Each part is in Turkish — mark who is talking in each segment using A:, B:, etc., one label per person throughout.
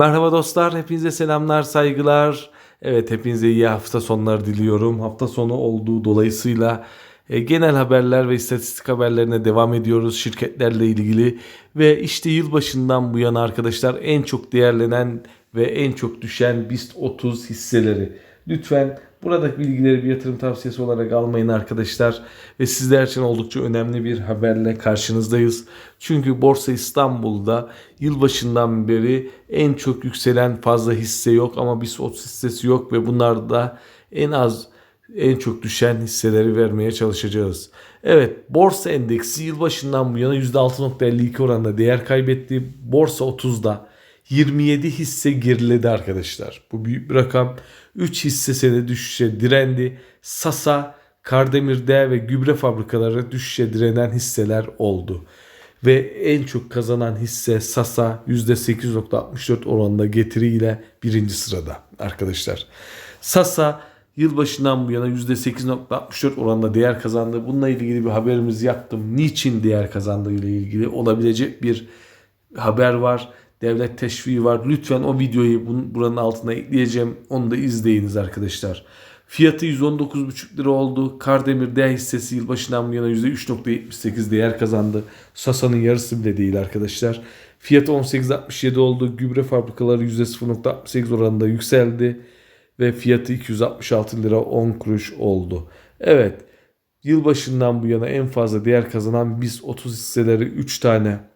A: Merhaba dostlar, hepinize selamlar, saygılar. Evet, hepinize iyi hafta sonları diliyorum. Hafta sonu olduğu dolayısıyla e, genel haberler ve istatistik haberlerine devam ediyoruz şirketlerle ilgili. Ve işte yılbaşından bu yana arkadaşlar en çok değerlenen ve en çok düşen BIST 30 hisseleri. Lütfen buradaki bilgileri bir yatırım tavsiyesi olarak almayın arkadaşlar. Ve sizler için oldukça önemli bir haberle karşınızdayız. Çünkü Borsa İstanbul'da yılbaşından beri en çok yükselen fazla hisse yok ama BIST 30 hissesi yok ve bunlar da en az en çok düşen hisseleri vermeye çalışacağız. Evet borsa endeksi yılbaşından bu yana %6.52 oranında değer kaybetti. Borsa 30'da 27 hisse geriledi arkadaşlar. Bu büyük bir rakam. 3 hisse senedi düşüşe direndi. Sasa, Kardemir'de ve gübre fabrikaları düşüşe direnen hisseler oldu. Ve en çok kazanan hisse Sasa %8.64 oranında getiriyle birinci sırada arkadaşlar. Sasa yılbaşından bu yana %8.64 oranında değer kazandı. Bununla ilgili bir haberimizi yaptım. Niçin değer kazandığı ile ilgili olabilecek bir haber var. Devlet teşviği var. Lütfen o videoyu bunun, buranın altına ekleyeceğim. Onu da izleyiniz arkadaşlar. Fiyatı 119,5 lira oldu. Kardemir D hissesi yılbaşından bu yana %3.78 değer kazandı. Sasa'nın yarısı bile değil arkadaşlar. Fiyatı 18.67 oldu. Gübre fabrikaları %0.68 oranında yükseldi. Ve fiyatı 266 lira 10 kuruş oldu. Evet. Yılbaşından bu yana en fazla değer kazanan biz 30 hisseleri 3 tane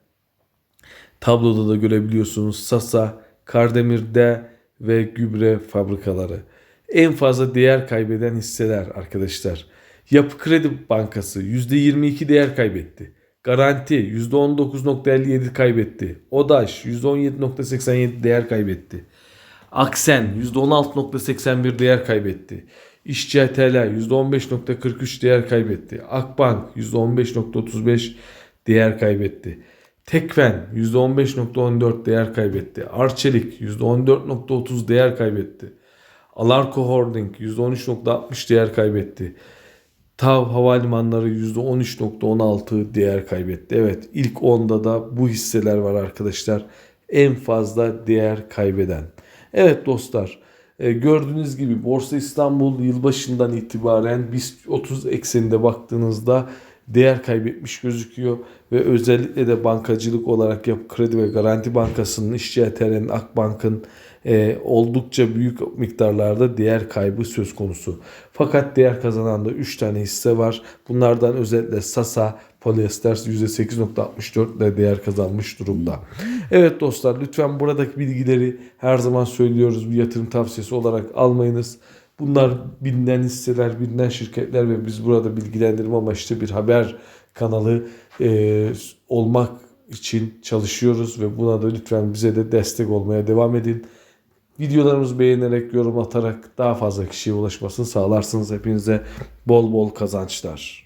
A: tabloda da görebiliyorsunuz. Sasa, Kardemir'de ve gübre fabrikaları. En fazla değer kaybeden hisseler arkadaşlar. Yapı Kredi Bankası %22 değer kaybetti. Garanti %19.57 kaybetti. Odaş %17.87 değer kaybetti. Aksen %16.81 değer kaybetti. İşçi ETL %15.43 değer kaybetti. Akbank %15.35 değer kaybetti. Tekfen %15.14 değer kaybetti. Arçelik %14.30 değer kaybetti. Alarko Holding %13.60 değer kaybetti. TAV Havalimanları %13.16 değer kaybetti. Evet ilk 10'da da bu hisseler var arkadaşlar. En fazla değer kaybeden. Evet dostlar e, gördüğünüz gibi Borsa İstanbul yılbaşından itibaren BIST 30 ekseninde baktığınızda değer kaybetmiş gözüküyor ve özellikle de bankacılık olarak Yapı Kredi ve Garanti Bankası'nın, İşçi ETR'nin, Akbank'ın e, oldukça büyük miktarlarda değer kaybı söz konusu. Fakat değer kazanan da 3 tane hisse var. Bunlardan özellikle Sasa, Polyester %8.64 ile değer kazanmış durumda. Evet dostlar lütfen buradaki bilgileri her zaman söylüyoruz bir yatırım tavsiyesi olarak almayınız. Bunlar bilinen hisseler, bilinen şirketler ve biz burada bilgilendirme amaçlı bir haber kanalı e, olmak için çalışıyoruz ve buna da lütfen bize de destek olmaya devam edin. Videolarımızı beğenerek, yorum atarak daha fazla kişiye ulaşmasını sağlarsınız. Hepinize bol bol kazançlar.